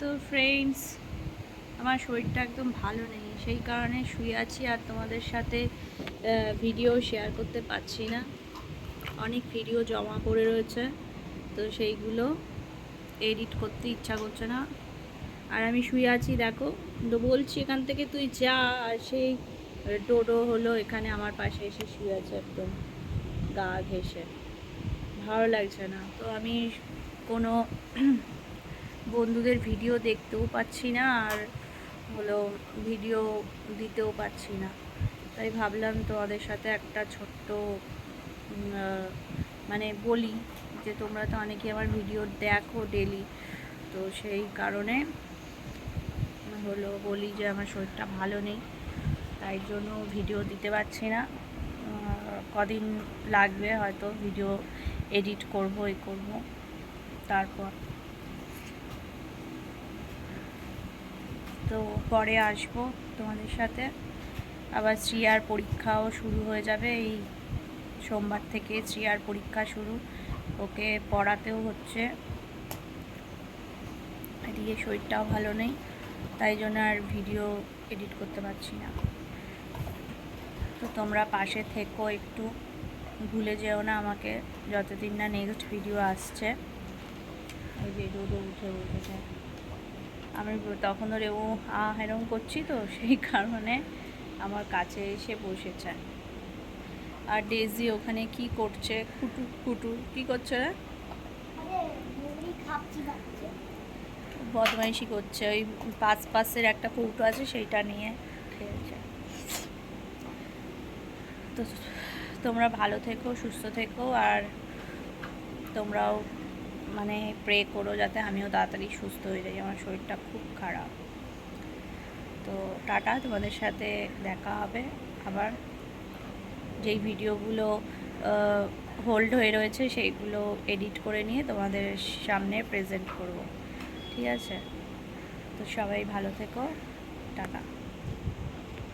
তো ফ্রেন্ডস আমার শরীরটা একদম ভালো নেই। সেই কারণে শুয়ে আছি আর তোমাদের সাথে ভিডিও শেয়ার করতে পারছি না। অনেক ভিডিও জমা পড়ে রয়েছে, তো সেইগুলো এডিট করতে ইচ্ছা করছে না। আর আমি শুয়ে আছি, দেখো, তো বলছি এখান থেকে তুই যা, আর সেই টোটো হলো এখানে আমার পাশে এসে শুয়ে আছে একদম, গা ঘেসে ভালো লাগছে না। তো আমি কোনো বন্ধুদের ভিডিও দেখতেও পাচ্ছি না আর হলো ভিডিও দিতেও পারছি না। তাই ভাবলাম তোমাদের সাথে একটা ছোট্ট মানে বলি যে তোমরা তো অনেকে আমার ভিডিও দেখো ডেলি তো সেই কারণে হলো বলি যে আমার শরীরটা ভালো নেই, তাই জন্য ভিডিও দিতে পারছি না। কদিন লাগবে হয়তো ভিডিও এডিট করব এই করব, তারপর। তো পরে আসব তোমাদের সাথে। আবার শ্রিয়ার পরীক্ষাও শুরু হয়ে যাবে এই সোমবার থেকে শ্রিয়ার পরীক্ষা শুরু। ওকে পড়াতেও হচ্ছে। এদিকে শরীরটাও ভালো নেই, তাই জন্য আর ভিডিও এডিট করতে পারছি না। তো তোমরা পাশে থেকো একটু, ভুলে যেও না আমাকে, যতদিন না নেক্সট ভিডিও আসছে। ওই যে রোদে উঠে উঠেছে আমি তখন ধরে ও হা এরম করছি তো সেই কারণে আমার কাছে এসে বসেছে। আর ডেজি ওখানে কি করছে? কুটু কুটু কি করছে রে বদমাইশি করছে। ওই পাঁচ পাশের একটা কৌটো আছে সেইটা নিয়ে খেলছে তো তোমরা ভালো থেকো সুস্থ থেকো আর তোমরাও মানে প্রে করো যাতে আমিও তাড়াতাড়ি সুস্থ হয়ে যাই, আমার শরীরটা খুব খারাপ। তো টাটা, তোমাদের সাথে দেখা হবে। আবার যেই ভিডিওগুলো হোল্ড হয়ে রয়েছে সেইগুলো এডিট করে নিয়ে তোমাদের সামনে প্রেজেন্ট করব। ঠিক আছে? তো সবাই ভালো থেকো। টাটা।